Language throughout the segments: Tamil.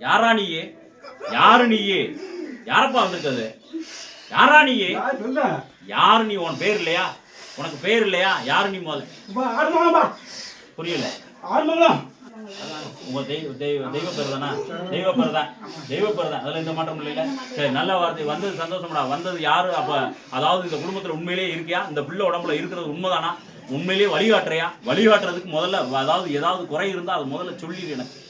யாரா நீயே? யாரு நீயே? யாரப்பா வந்திருக்கிறது? யாரா நீயே? யார் நீ? உன் பேர் இல்லையா? உனக்கு பேர் இல்லையா? யாரு நீ முதல்ல? புரியல. உங்க தெய்வ தெய்வ தெய்வ பேர் தானா? தெய்வ பேர் தான். தெய்வ பேர் தான். அதுல எந்த மாற்றம் இல்லைல்ல. சரி நல்ல வார்த்தை. வந்தது சந்தோஷம்டா. வந்தது யாரு? அப்ப அதாவது இந்த குடும்பத்துல உண்மையிலேயே இருக்கியா? இந்த பிள்ளை உடம்புல இருக்கிறது உண்மைதானா? உண்மையிலேயே வழிகாட்டுறியா? வழிகாட்டுறதுக்கு முதல்ல அதாவது ஏதாவது குறை இருந்தா அது முதல்ல சொல்லிடு எனக்கு.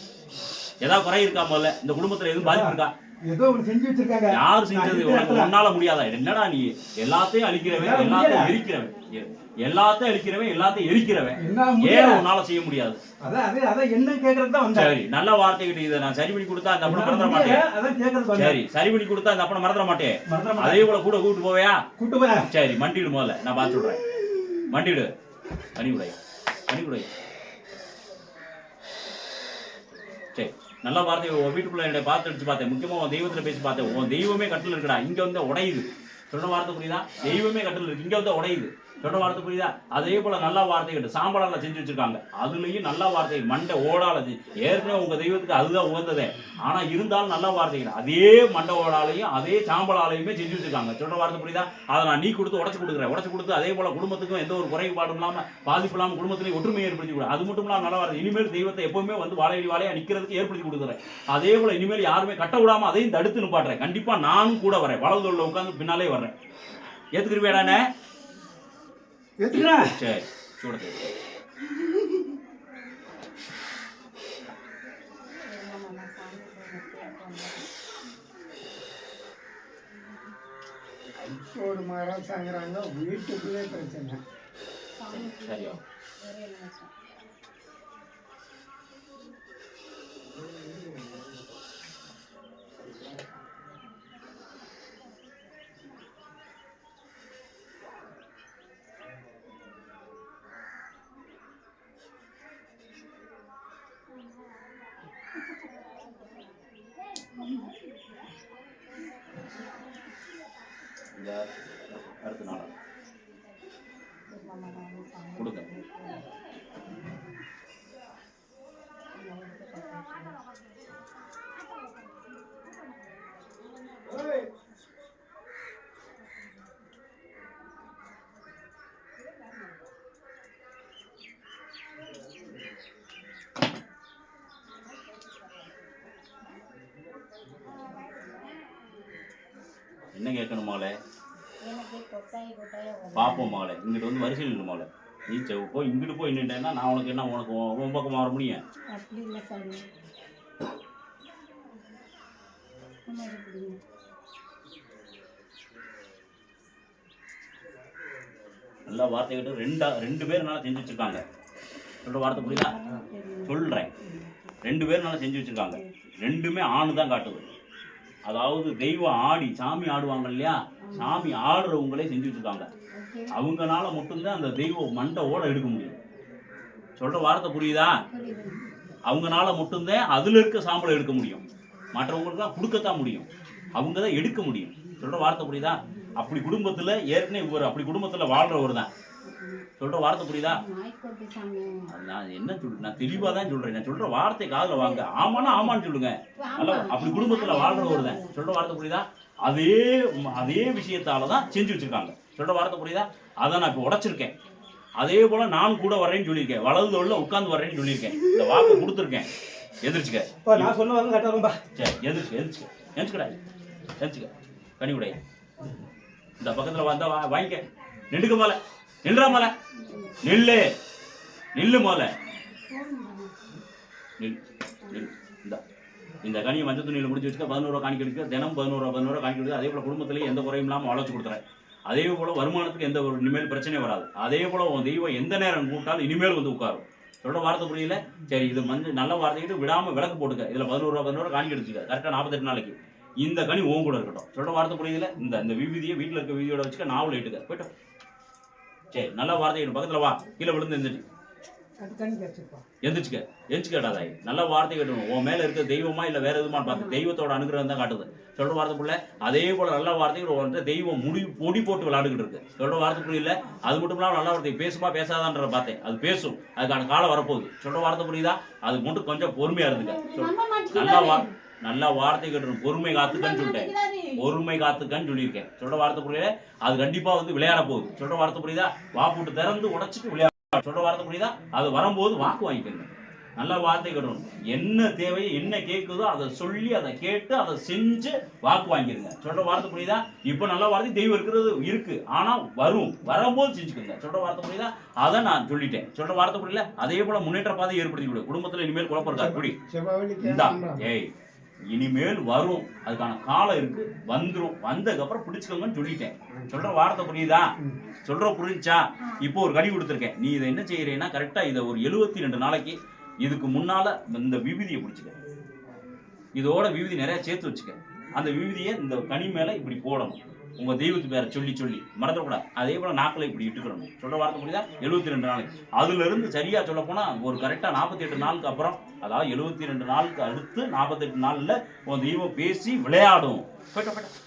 ஏதாவது குறை இருக்கா முதல்ல? இந்த குடும்பத்துல எதுவும் பாதிப்பு இருக்கா? ஏதோ ஒன்று செஞ்சு வச்சிருக்காங்க. யார் செஞ்சது? உனக்கு உன்னால முடியாதா? என்னடா நீ? எல்லாத்தையும் அழிக்கிறவன் எல்லாத்தையும். எரிக்கிறவன். எல்லாத்தையும் அழிக்கிறவன் எல்லாத்தையும் எரிக்கிறவன். ஏன் உன்னால செய்ய முடியாது? சரி நல்ல வார்த்தை கிட்ட இதை நான் சரி பண்ணி கொடுத்தா இந்த அப்பனை மறந்துட மாட்டேன் சரி சரி பண்ணி கொடுத்தா இந்த அப்பனை மறந்துட மாட்டேன். அதே போல கூட கூட்டு போவையா? கூட்டு போய் சரி மண்டிடு முதல்ல. நான் பார்த்து சொல்றேன். மண்டிடு. கனி உடை சரி. நல்ல வார்த்தை உன் வீட்டுக்குள்ள என்னை பார்த்து அடிச்சு பார்த்தேன். முக்கியமா உன் தெய்வத்துல பேசி பார்த்தேன். உன் தெய்வமே கட்டில் இருக்குடா. இங்க வந்து உடையுது. சொன்ன வார்த்தை புரியுதா? தெய்வமே கட்டில் இருக்கு. இங்க வந்து உடையுது. கெட்ட வார்த்தை புரியுதா? அதே போல நல்ல வார்த்தைகள் சாம்பலால செஞ்சு வச்சிருக்காங்க. அதுலயும் நல்ல வார்த்தை மண்டை ஓடால ஏற்கனவே உங்க தெய்வத்துக்கு அதுதான் உகந்ததே. ஆனா இருந்தாலும் நல்ல வார்த்தைகள் அதே மண்டை ஓடாலையும் அதே சாம்பலாலையுமே செஞ்சு வச்சிருக்காங்க. சொல்ற வார்த்தை புரியுதா? அதை நான் நீ கொடுத்து உடச்சு கொடுக்குறேன். உடச்சு கொடுத்து அதே போல குடும்பத்துக்கும் எந்த ஒரு குறைபாடும் இல்லாம பாதிப்பு இல்லாம குடும்பத்திலேயே ஒற்றுமையை ஏற்படுத்தி கொடு. அது மட்டும் இல்லாம நல்ல வார்த்தை. இனிமேல் தெய்வத்தை எப்பவுமே வந்து வாழையடி வாழையா நிக்கிறதுக்கு ஏற்படுத்தி கொடுக்குறேன். அதே போல இனிமேல் யாருமே கட்ட விடாம அதையும் தடுத்து நிப்பாட்டுறேன். கண்டிப்பா நானும் கூட வரேன். வலது உள்ள உட்காந்து பின்னாலே வர்றேன். ஏத்துக்கிருவேடானே எடுத்துக்கிறேன் சரி சூட ஒரு மரம் சாங்குறாங்க வீட்டுக்குள்ளே பிரச்சனை. சரியா இந்த அடுத்த நாள். கொடுங்க. என்ன கேட்கணுமாலே? பார்ப்போம் மகளே இங்கிட்டு வந்து வரிசையில் நின்று மகளே நீ செவ் போய் இங்கிட்டு போய் நின்றுட்டேன்னா நான் உனக்கு என்ன உனக்கு உன் பக்கம் வர முடியும்? அப்படி இல்லை சாமி. முன்னாடி பிடிங்க. நல்ல வார்த்தை கேட்டு ரெண்டா ரெண்டு பேர் நல்லா செஞ்சு வச்சிருக்காங்க. சொல்ற வார்த்தை புரியுதா? சொல்றேன். ரெண்டு பேர் நல்லா செஞ்சு வச்சிருக்காங்க. ரெண்டுமே ஆணு தான் காட்டுது. அதாவது தெய்வம் ஆடி சாமி ஆடுவாங்க இல்லையா? சாமி ஆடுறவங்களே செஞ்சு வச்சிருக்காங்க. அவங்கனால மட்டும்தான் அந்த தெய்வம் மண்டை ஓட எடுக்க முடியும். சொல்ற வார்த்தை புரியுதா? அவங்கனால மட்டும்தான் அதுல இருக்க சாம்பலை எடுக்க முடியும். மற்றவங்களுக்கு தான் கொடுக்கத்தான் முடியும். அவங்க தான் எடுக்க முடியும். சொல்ற வார்த்தை புரியுதா? அப்படி குடும்பத்துல ஏற்கனவே இவர் அப்படி குடும்பத்துல வாழ்றவர் தான் சொல்ற வார்த்தை புரியுதா? நான் என்ன சொல்றேன் நான் தெளிவா தான் சொல்றேன். நான் சொல்ற வார்த்தை காதுல வாங்க. ஆமானா ஆமான்னு சொல்லுங்க. நல்ல அப்படி குடும்பத்துல வாழ்றவர் தான் சொல்ற வார்த்தை புரியுதா? அதே அதே விஷயத்தால தான் செஞ்சு வச்சிருக்காங்க. சொல்ற வார்த்தை புரியுதா? அதை நான் இப்போ உடைச்சிருக்கேன். அதே போல நான் கூட வரேன்னு சொல்லியிருக்கேன். வலது தோல்ல உட்கார்ந்து வரேன்னு சொல்லியிருக்கேன். இந்த வாக்கு கொடுத்துருக்கேன். எதிர்ச்சுக்க இப்போ நான் சொல்ல வந்து கரெக்டாக வரும்பா? சரி எதிர்ச்சுக்க எதிர்ச்சுக்க எந்திரிச்சுக்கடா. எந்திரிச்சுக்க. கனி இந்த பக்கத்துல வந்தா வா வாங்கிக்க. நின்றுக்க மேல. நின்றா மேல. நில்லு. நில்லு மேல. நில் நில். இந்த. இந்த கனியை மஞ்சள் துணியில் முடிச்சு வச்சுக்க பதினோரு ரூபா காணிக்க எடுக்க தினம் பதினோரு ரூபா பதினோரு ரூபா காணிக்க எடுக்க அதே போல குடும்பத்திலேயே எந்த குறையும் இல்லாமல் வளர்ச்சி கொடுத்துறேன் அதே போல வருமானத்துக்கு எந்த ஒரு இனிமேல் பிரச்சனையும் வராது. அதே போல உன் தெய்வம் எந்த நேரம் கூப்பிட்டாலும் இனிமேல் வந்து உட்காரும். சொல்ற வார்த்தை புரியல? சரி இது மஞ்சள் நல்ல வார்த்தைக்கிட்டு விடாமல் விளக்கு போட்டுக்க. இதில் பதினோரு ரூபா பதினோரு காணிக்க எடுத்துக்க கரெக்டாக நாற்பத்தெட்டு நாளைக்கு. இந்த கனி உன் கூட இருக்கட்டும். சொல்ற வார்த்தை புரியல? இந்த இந்த விபூதியை வீட்டில் இருக்க விதியோட வச்சுக்க நாவல் இட்டுக்க. போயிட்டோம் சரி நல்ல வார்த்தை பக்கத்துல வா. கீழே விழுந்து கிடச்சிப்பா எந்திரிச்சுக்க. எந்திரிச்சுக்கடாதாய் நல்ல வார்த்தை கேட்டணும் உன் மேல இருக்க தெய்வமா இல்ல வேற எதுமான்னு பார்த்து தெய்வத்தோட அனுகிரகம் தான் காட்டுது. சொல்ற வார்த்தை புள்ள அதே போல நல்ல வார்த்தைகள் வந்து தெய்வம் முடி பொடி போட்டு விளையாண்டுகிட்டு இருக்கு. சொல்ற வார்த்தை புரியல அது மட்டும் இல்லாம நல்ல வார்த்தை பேசுமா பேசாதான்ற பார்த்தேன். அது பேசும். அதுக்கான காலம் வரப்போகுது. சொல்ற வார்த்தை புரியுதா? அது மட்டும் கொஞ்சம் பொறுமையா. நம்ப நல்லா வா மாட்டேங்கிறாரு நல்லா வார்த்தை கேட்டுரும் பொறுமை காத்துக்கன்னு சொல்லிட்டேன். பொறுமை காத்துக்கன்னு சொல்லியிருக்கேன். சொல்ற வார்த்தை புரியல அது கண்டிப்பா வந்து விளையாட போகுது. சொல்ற வார்த்தை புரியுதா? வாப்புட்டு திறந்து உடைச்சிட்டு விளையாட சொல்ற வார்த்தை புரியுதா? அது வரும்போது வாக்கு வாங்கிக்கணும் நல்ல வார்த்தை கேட்டணும். என்ன தேவையோ என்ன கேட்குதோ அதை சொல்லி அதை கேட்டு அதை செஞ்சு வாக்கு வாங்கிருங்க சொல்ற வார்த்தை புரியுதா? இப்போ நல்ல வார்த்தை தெய்வம் இருக்கிறது இருக்கு. ஆனா வரும். வரும்போது செஞ்சுக்கோங்க. சொல்ற வார்த்தை புரியுதா? அதை நான் சொல்லிட்டேன். சொல்ற வார்த்தை புரியல? அதே போல முன்னேற்ற பாதை ஏற்படுத்தி கொடு. குடும்பத்துல இனிமேல் குழப்பம் இருக்காது. குடி ஏய். இனிமேல் வரும். அதுக்கான காலம் இருக்கு. வந்துரும். வந்ததுக்கப்புறம் பிடிச்சுக்கோங்கன்னு சொல்லிட்டேன். சொல்ற வார்த்தை புரியுதா? சொல்ற புரிஞ்சா? இப்போ ஒரு கடி கொடுத்துருக்கேன். நீ இதை என்ன செய்யறேன்னா கரெக்டா இதை ஒரு எழுபத்தி ரெண்டு நாளைக்கு இதுக்கு முன்னால இந்த விபூதியை பிடிச்சிக்க. இதோட விபூதி நிறைய சேர்த்து வச்சுக்க. அந்த விபூதியை இந்த கனி மேல இப்படி போடணும். உங்க தெய்வத்து பேரை சொல்லி சொல்லி மறந்துடக்கூடாது. அதே போல நாக்களை இப்படி இட்டுக்கிறணும் சொல்கிற வார்த்தை புரியுதா? எழுபத்தி ரெண்டு நாளைக்கு அதுல இருந்து சரியா ஒரு கரெக்டா நாற்பத்தி எட்டு நாளுக்கு அப்புறம் அதாவது எழுபத்தி ரெண்டு நாளுக்கு அடுத்து நாற்பத்தெட்டு நாள்ல உன் தெய்வம் பேசி விளையாடும். போயிட்டா போயிட்டா.